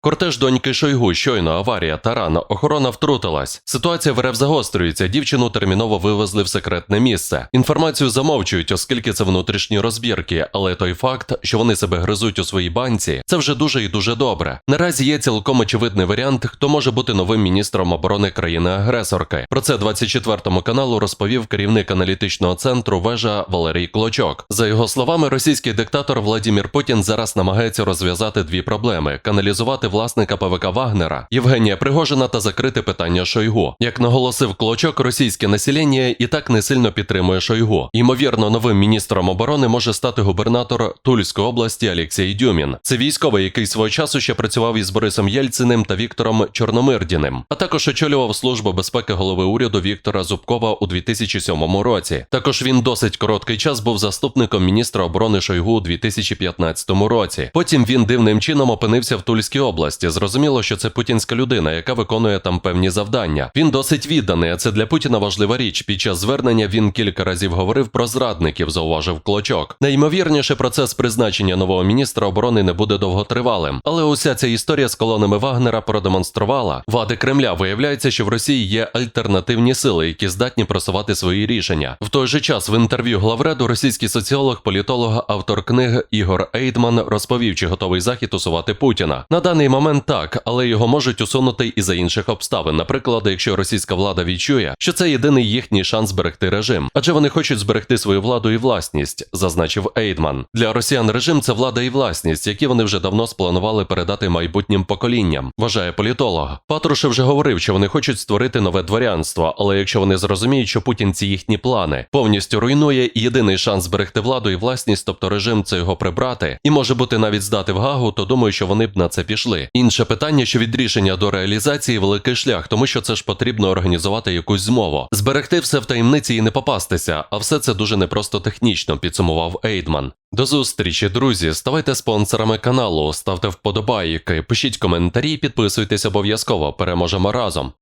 Кортеж доньки Шойгу, щойно аварія, таран, охорона втрутилась. Ситуація в РФ загострюється. Дівчину терміново вивезли в секретне місце. Інформацію замовчують, оскільки це внутрішні розбірки, але той факт, що вони себе гризуть у своїй банці, це вже дуже і дуже добре. Наразі є цілком очевидний варіант, хто може бути новим міністром оборони країни-агресорки. Про це 24 каналу розповів керівник аналітичного центру вежа Валерій Клочок. За його словами, російський диктатор Владімір Путін зараз намагається розв'язати дві проблеми: каналізувати власника ПВК Вагнера Євгенія Пригожина та закрити питання Шойгу. Як наголосив Клочок, російське населення і так не сильно підтримує Шойгу. Ймовірно, новим міністром оборони може стати губернатор Тульської області Олексій Дюмін. Це військовий, який свого часу ще працював із Борисом Єльциним та Віктором Чорномирдіним, а також очолював службу безпеки голови уряду Віктора Зубкова у 2007 році. Також він досить короткий час був заступником міністра оборони Шойгу у 2015 році. Потім він дивним чином опинився в Тульській області. Зрозуміло, що це путінська людина, яка виконує там певні завдання. Він досить відданий, а це для Путіна важлива річ. Під час звернення він кілька разів говорив про зрадників, зауважив Клочок. Найімовірніше, процес призначення нового міністра оборони не буде довготривалим. Але уся ця історія з колонами Вагнера продемонструвала вади Кремля. Виявляється, що в Росії є альтернативні сили, які здатні просувати свої рішення. В той же час в інтерв'ю главреду російський соціолог, політолог, автор книг Ігор Ейдман розповів, чи готовий захід усувати Путіна. На даний момент так, але його можуть усунути і за інших обставин. Наприклад, якщо російська влада відчує, що це єдиний їхній шанс зберегти режим, адже вони хочуть зберегти свою владу і власність, зазначив Ейдман. Для росіян режим це влада і власність, які вони вже давно спланували передати майбутнім поколінням. Вважає політолог. Патрушев вже говорив, що вони хочуть створити нове дворянство, але якщо вони зрозуміють, що Путін ці їхні плани повністю руйнує і єдиний шанс зберегти владу і власність, тобто режим це його прибрати, і може бути навіть здати в Гагу, то думаю, що вони б на це пішли. Інше питання, що від рішення до реалізації великий шлях, тому що це ж потрібно організувати якусь змову, зберегти все в таємниці і не попастися, а все це дуже непросто технічно, підсумував Ейдман. До зустрічі, друзі. Ставайте спонсорами каналу, ставте вподобайки, пишіть коментарі, підписуйтесь обов'язково. Переможемо разом.